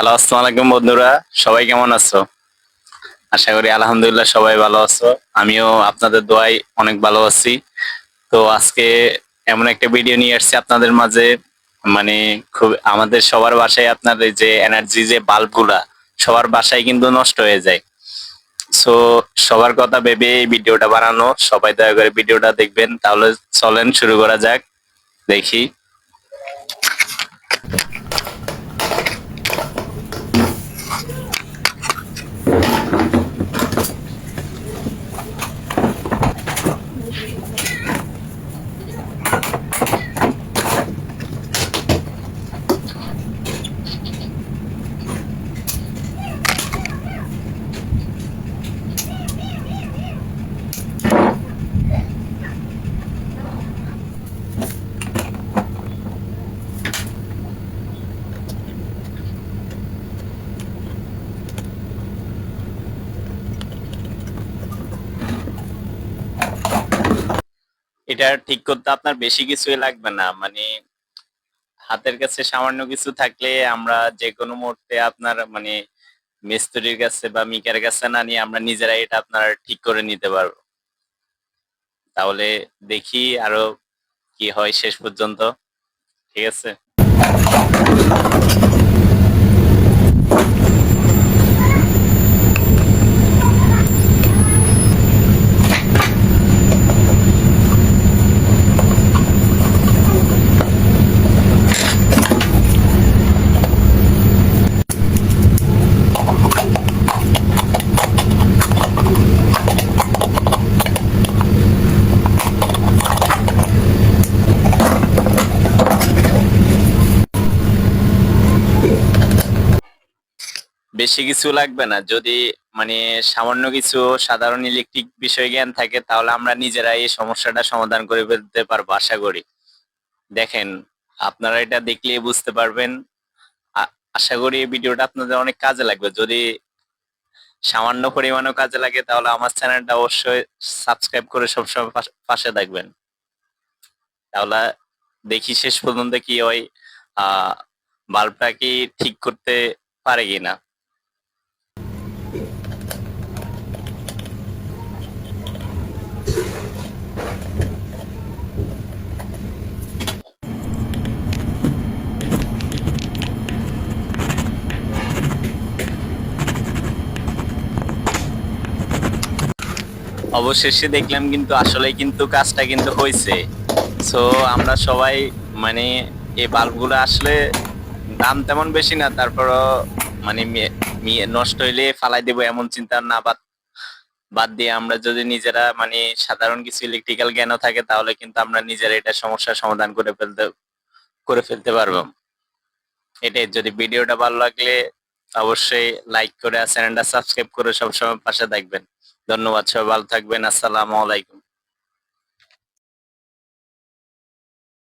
Hello, আসসালামু আলাইকুম বন্ধুরা। সবাই কেমন আছো? আশা করি আলহামদুলিল্লাহ সবাই ভালো আছো। আমিও আপনাদের দোয়ায় অনেক ভালো আছি। তো আজকে এমন একটা ভিডিও নিয়ে আসছি আপনাদের মাঝে। মানে খুব আমাদের সবার বাসায় আপনার যে এনার্জি যে বাল্বগুলা, সবার বাসায় কিন্তু নষ্ট হয়ে যায়। সো সবার কথা ভেবে এই ভিডিওটা বানানো। সবাই দয়া করে ভিডিওটা দেখবেন। তাহলে চলেন শুরু করা যাক। দেখি। এটা ঠিক করতে আপনার বেশি কিছুই লাগবে না। মানে হাতের কাছে সামান্য কিছু থাকলে আমরা যে কোনো মুহূর্তে আপনার মানে মিস্ত্রির কাছে বা মিকার কাছে না নিয়ে আমরা নিজেরাই এটা আপনার ঠিক করে নিতে পারব। তাহলে দেখি আরও কি হয় শেষ পর্যন্ত। ঠিক আছে? বেশি কিছু লাগবে না। যদি মানে সামান্য কিছু সাধারণ ইলেকট্রিক বিষয় জ্ঞান থাকে, তাহলে আমরা নিজেরাই এই সমস্যাটা সমাধান করে ফেলতে পারব আশা করি। দেখেন, আপনারা এটা দেখলেই বুঝতে পারবেন। আশা করি এই ভিডিওটা আপনাদের অনেক কাজে লাগবে। যদি সামান্য পরিমাণেও কাজে লাগে, তাহলে আমার চ্যানেলটা অবশ্যই সাবস্ক্রাইব করে সবসময় পাশে থাকবেন। তাহলে দেখি শেষ পর্যন্ত কি হয় আহ বাল্বটা কি ঠিক করতে পারে কিনা। অবশেষে দেখলাম কিন্তু আসলে কিন্তু কাজটা কিন্তু হয়েছে সো আমরা সবাই মানে এই বাল্বগুলো আসলে দাম তেমন বেশি না, তারপরও মানে নষ্ট হইলে ফালাই দেবো এমন চিন্তা না বাদ বাদ দিয়ে আমরা যদি নিজেরা মানে সাধারণ কিছু ইলেকট্রিক্যাল জ্ঞানও থাকে, তাহলে কিন্তু আমরা নিজেরা এটা সমস্যার সমাধান করে ফেলতে করে ফেলতে পারব। এটাই, যদি ভিডিওটা ভালো লাগলে অবশ্যই লাইক করে চ্যানেলটা সাবস্ক্রাইব করে সবসময় পাশে থাকবেন। ধন্যবাদ সবাই, ভালো থাকবেন, আসসালামু আলাইকুম।